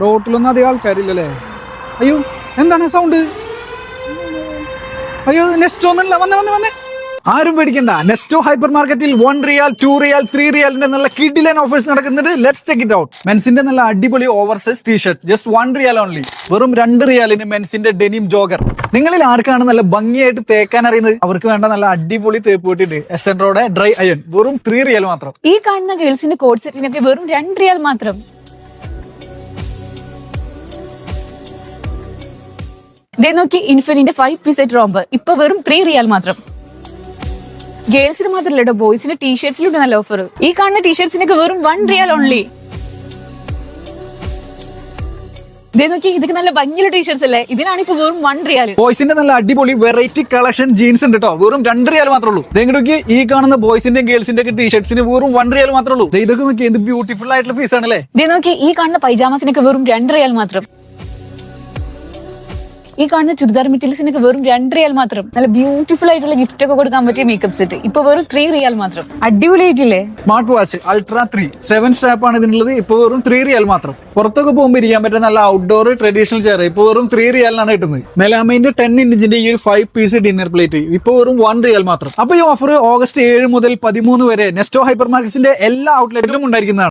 റോട്ടിലൊന്നും അധികം ആൾക്കാരില്ലല്ലേ? അയ്യോ എന്താണ് സൗണ്ട് അയ്യോ നെസ്റ്റോ ഒന്നുമില്ല. വന്നേ വന്നേ വന്നേ. ആരും പേടിക്കണ്ട. നെസ്റ്റോ ഹൈപ്പർ മാർക്കറ്റിൽ one riyal two riyal three റിയാലിന്റെ നല്ല കിഡിലൻ ഓഫേഴ്സ് നടക്കുന്നുണ്ട്. ലെറ്റ്സ് ചെക്ക് ഇറ്റ് ഔട്ട് മെൻസിന്റെ നല്ല അടിപൊളി over size T-shirt just one riyal only വെറും രണ്ട് റിയാലിന് മെൻസിന്റെ ഡെനിം ജോഗർ നിങ്ങളിൽ ആർക്കാണ് നല്ല ഭംഗിയായിട്ട് തേക്കാൻ അറിയുന്നത്? അവർക്ക് വേണ്ട നല്ല അടിപൊളി തേപ്പ് കൂട്ടിയിട്ട് S N road dry iron വെറും ത്രീ റിയൽ മാത്രം. ഈ കാണുന്ന ഗേൾസിന്റെ കോഡ് സെറ്റിനൊക്കെ വെറും രണ്ട് റിയൽ മാത്രം. ദേ നോക്കി ഇൻഫിനിന്റെ ഫൈവ് പീസ് സെറ്റ് റോംബ് ഇപ്പൊ വെറും ത്രീ റിയാൽ മാത്രം. ഗേൾസിന് മാത്രമല്ല കേട്ടോ ബോയ്സിന്റെ ടീഷർട്സിലുണ്ട് നല്ല ഓഫർ ഈ കാണുന്ന ടീഷർട്സിനൊക്കെ വെറും വൺ റിയാൽ ഓൺലി ദേ നോക്കി ഇതൊക്കെ നല്ല ഭംഗിയുള്ള ടീഷർട്സ് അല്ലേ? ഇതിനാണ് ഇപ്പൊ വെറും വൺ റിയാൽ ബോയ്സിന്റെ നല്ല അടിപൊളി വെറൈറ്റി കളക്ഷൻ ജീൻസ് ഉണ്ട് കേട്ടോ വെറും രണ്ട് റിയാൽ മാത്രമേ ഉള്ളൂ. ഇതെങ്ങോട്ട് ഈ കാണുന്ന ബോയ്സിന്റെ ഗേൾസിന്റെ ഒക്കെ ടീഷർട്സിന് വെറും വൺ റിയാൽ മാത്രമേ ഉള്ളൂ. ഇതൊക്കെ നോക്കി എന്ത് ബ്യൂട്ടിഫുൾ ആയിട്ടുള്ള പീസ് ആണല്ലേ? ദേ നോക്കി ഈ കാണുന്ന പൈജാമസിനൊക്കെ വെറും രണ്ട് റിയാൽ മാത്രം. ഈ കാണുന്ന ചുരിദാർ മെറ്റീരിയൽസിനൊക്കെ വെറും രണ്ട് റിയാൽ മാത്രം. നല്ല ബ്യൂട്ടിഫുൾ ആയിട്ടുള്ള ഗിഫ്റ്റ് ഒക്കെ കൊടുക്കാൻ പറ്റിയ മേക്കപ്പ് സെറ്റ് ഇപ്പൊ വെറും ത്രീ റിയാൽ മാത്രം. അടിപൊളിയായിട്ടില്ലേ smart watch ultra three seven strap ആണ് ഇതിനുള്ളത്. ഇപ്പൊ വെറും ത്രീ റിയാൽ മാത്രം. പുറത്തൊക്കെ പോകുമ്പോൾ ഇരിക്കാൻ പറ്റുന്ന നല്ല ഔട്ട്ഡോർ ട്രഡീഷണൽ ചെയർ ഇപ്പൊ വെറും ത്രീ റിയാലിനാണ് കിട്ടുന്നത്. മെലാമൈന്റെ ടെൻ ഇഞ്ചിന്റെ ഈ ഒരു ഫൈവ് പീസ് ഡിന്നർ പ്ലേറ്റ് ഇപ്പൊ വെറും വൺ റിയാൽ മാത്രം. അപ്പൊ ഈ ഓഫർ ഓഗസ്റ്റ് ഏഴ് മുതൽ പതിമൂന്ന് വരെ നെസ്റ്റോ ഹൈപ്പർ മാർക്കറ്റ്സിന്റെ എല്ലാ ഔട്ട്ലെറ്റിലും ഉണ്ടായിരിക്കുന്നതാണ്.